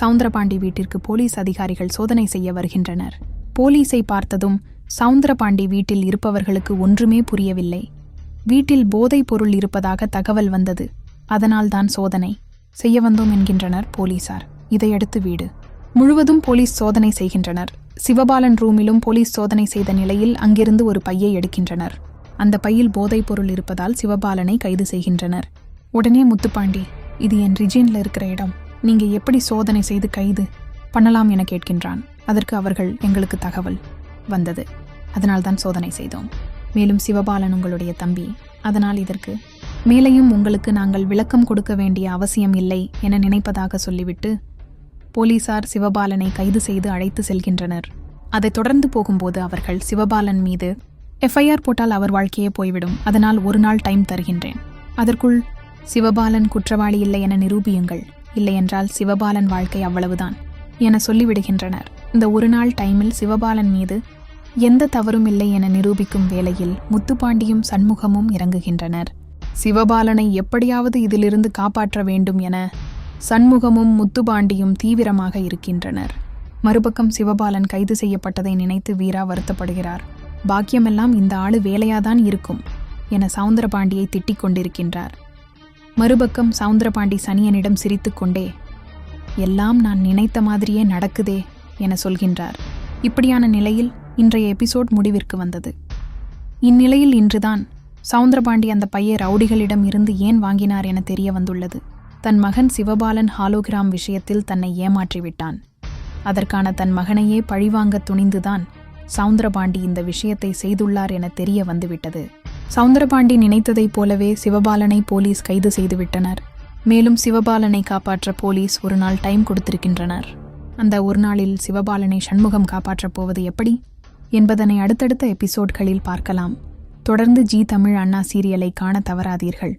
சவுந்தரபாண்டி வீட்டிற்கு போலீஸ் அதிகாரிகள் சோதனை செய்ய வருகின்றனர். போலீஸை பார்த்ததும் சவுந்தரபாண்டி வீட்டில் இருப்பவர்களுக்கு ஒன்றுமே புரியவில்லை. வீட்டில் போதைப் பொருள் இருப்பதாக தகவல் வந்தது. அதனால்தான் சோதனை செய்ய வந்தோம் என்கின்றனர் போலீசார். இதையடுத்து வீடு. முழுவதும் போலீஸ் சோதனை செய்கின்றனர். சிவபாலன் ரூமிலும் போலீஸ் சோதனை செய்த நிலையில் அங்கிருந்து ஒரு பையை எடுக்கின்றனர். அந்த பையில் போதைப் பொருள் இருப்பதால் சிவபாலனை கைது செய்கின்றனர். உடனே முத்துப்பாண்டி இது என் ரிஜின்ல இருக்கிற இடம். நீங்க எப்படி சோதனை செய்து கைது பண்ணலாம் என கேட்கின்றான். அதற்கு அவர்கள் எங்களுக்கு தகவல் வந்தது. அதனால்தான் சோதனை செய்தோம். மேலும் சிவபாலன் உங்களுடைய தம்பி. அதனால் இதற்கு மேலையும் உங்களுக்கு நாங்கள் விளக்கம் கொடுக்க வேண்டிய அவசியம் இல்லை என நினைப்பதாக சொல்லிவிட்டு போலீசார் சிவபாலனை கைது செய்து அழைத்து செல்கின்றனர். அதை தொடர்ந்து போகும்போது அவர்கள் சிவபாலன் மீது எஃப்ஐஆர் போட்டால் அவர் வாழ்க்கையே போய்விடும். அதனால் ஒரு நாள் டைம் தருகின்றேன். அதற்குள் சிவபாலன் குற்றவாளி இல்லை என நிரூபியுங்கள். இல்லையென்றால் சிவபாலன் வாழ்க்கை அவ்வளவுதான் என சொல்லிவிடுகின்றனர். இந்த ஒரு நாள் டைமில் சிவபாலன் மீது எந்த தவறும் இல்லை என நிரூபிக்கும் வேளையில் முத்துப்பாண்டியும் சண்முகமும் இறங்குகின்றனர். சிவபாலனை எப்படியாவது இதிலிருந்து காப்பாற்ற வேண்டும் என சண்முகமும் முத்துபாண்டியும் தீவிரமாக இருக்கின்றனர். மறுபக்கம் சிவபாலன் கைது செய்யப்பட்டதை நினைத்து வீரா வருத்தப்படுகிறார். பாக்கியமெல்லாம் இந்த ஆளு வேலையாதான் இருக்கும் என சவுந்தரபாண்டியை திட்டிக் கொண்டிருக்கின்றார். மறுபக்கம் சவுந்தரபாண்டி சனியனிடம் சிரித்துக்கொண்டே எல்லாம் நான் நினைத்த மாதிரியே நடக்குதே என சொல்கின்றார். இப்படியான நிலையில் இன்றைய எபிசோட் முடிவிற்கு வந்தது. இந்நிலையில் இன்றுதான் சவுந்தரபாண்டி அந்த பைய ரவுடிகளிடம் இருந்து ஏன் வாங்கினார் என தெரிய வந்துள்ளது. தன் மகன் சிவபாலன் ஹாலோகிராம் விஷயத்தில் தன்னை ஏமாற்றிவிட்டான். அதற்கான தன் மகனையே பழிவாங்க துணிந்துதான் சவுந்தரபாண்டி இந்த விஷயத்தை செய்துள்ளார் என தெரிய வந்துவிட்டது. சவுந்தரபாண்டி நினைத்ததைப் போலவே சிவபாலனை போலீஸ் கைது செய்துவிட்டனர். மேலும் சிவபாலனை காப்பாற்ற போலீஸ் ஒரு நாள் டைம் கொடுத்திருக்கின்றனர். அந்த ஒரு நாளில் சிவபாலனை சண்முகம் காப்பாற்றப் போவது எப்படி? என்பதனை அடுத்தடுத்த எபிசோட்களில் பார்க்கலாம். தொடர்ந்து ஜி தமிழ் அண்ணா சீரியலை காண தவறாதீர்கள்.